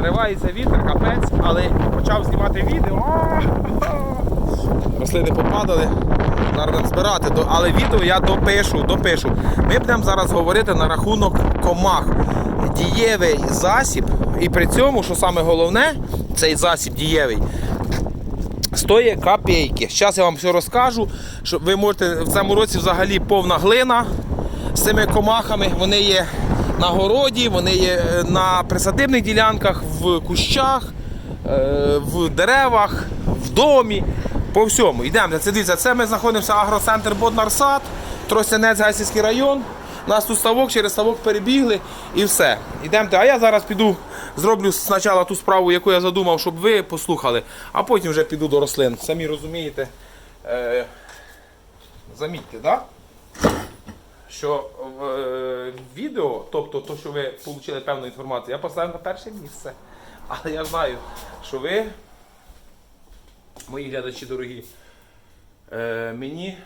Зривається вітер, капець, але почав знімати відео. Рослини попадали. Зараз будемо збирати, але відео я допишу, допишу. Ми будемо зараз говорити на рахунок комах. Дієвий засіб, і при цьому, що саме головне, цей засіб дієвий, стоїть копійки. Зараз я вам все розкажу. Що ви можете в цьому році взагалі повна глина з цими комахами. Вони є на городі, вони є е, на присадибних ділянках, в кущах, е, в деревах, в домі. По всьому. Йдемо. Це дивіться, це ми знаходимося агроцентр Боднарсад, Тростянець Гайсівський район. У нас тут ставок, через ставок перебігли і все. Йдемте. А я зараз піду, зроблю спочатку ту справу, яку я задумав, щоб ви послухали, а потім вже піду до рослин. Самі розумієте. Е, замітьте, так? Що в е, відео, тобто то, що ви отримали певну інформацію, я поставив на перше місце. Але я знаю, що ви, мої глядачі дорогі, е, мені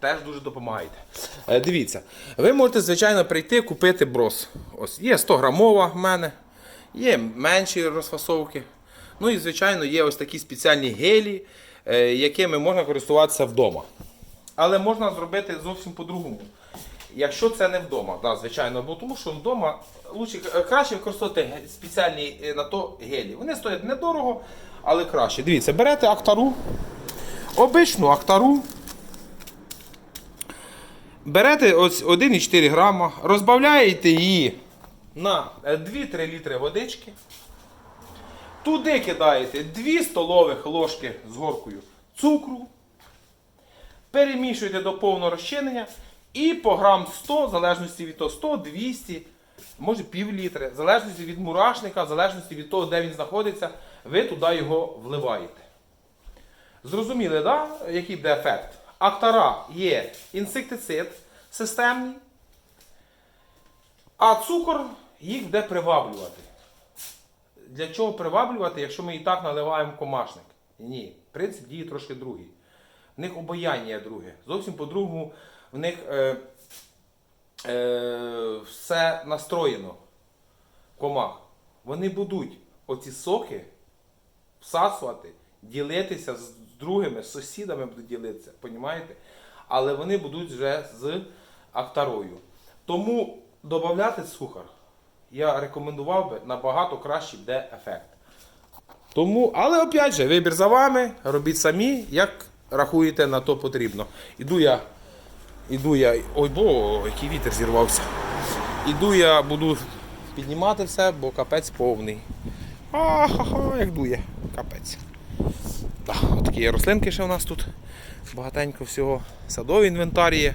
теж дуже допомагаєте. Е, дивіться, ви можете, звичайно, прийти купити брос. Ось є 100 грамова в мене, є менші розфасовки. Ну і, звичайно, є ось такі спеціальні гелі, е, якими можна користуватися вдома. Але можна зробити зовсім по-другому. Якщо це не вдома, да, звичайно, бо тому що вдома лучше, е, краще використовувати спеціальні е, на то гелі. Вони стоять недорого, але краще. Дивіться, берете актару, обичну актару. Берете ось 1,4 грама, розбавляєте її на е, 2-3 літри водички. Туди кидаєте 2 столових ложки з горкою цукру. Перемішуєте до повного розчинення і по грам 100, в залежності від того 100, 200, може пів літри, в залежності від мурашника, в залежності від того, де він знаходиться, ви туди його вливаєте. Зрозуміли, да? який буде ефект? Актара є інсектицид системний, а цукор їх буде приваблювати. Для чого приваблювати, якщо ми і так наливаємо комашник? Ні, принцип діє трошки другий. В них обаяння друге. Зовсім по-другому в них е, е, все настроєно. Комах. Вони будуть оці соки всасувати, ділитися з другими, з сусідами будуть ділитися, понімаєте? Але вони будуть вже з актарою. Тому додати цукор я рекомендував би набагато кращий буде ефект. Тому, але опять же, вибір за вами, робіть самі, як рахуєте на то потрібно. Іду я, іду я, ой бо, який вітер зірвався. Іду я, буду піднімати все, бо капець повний. А-ха-ха, як дує, капець. Так, такі є рослинки ще у нас тут. Багатенько всього. Садовий інвентар є.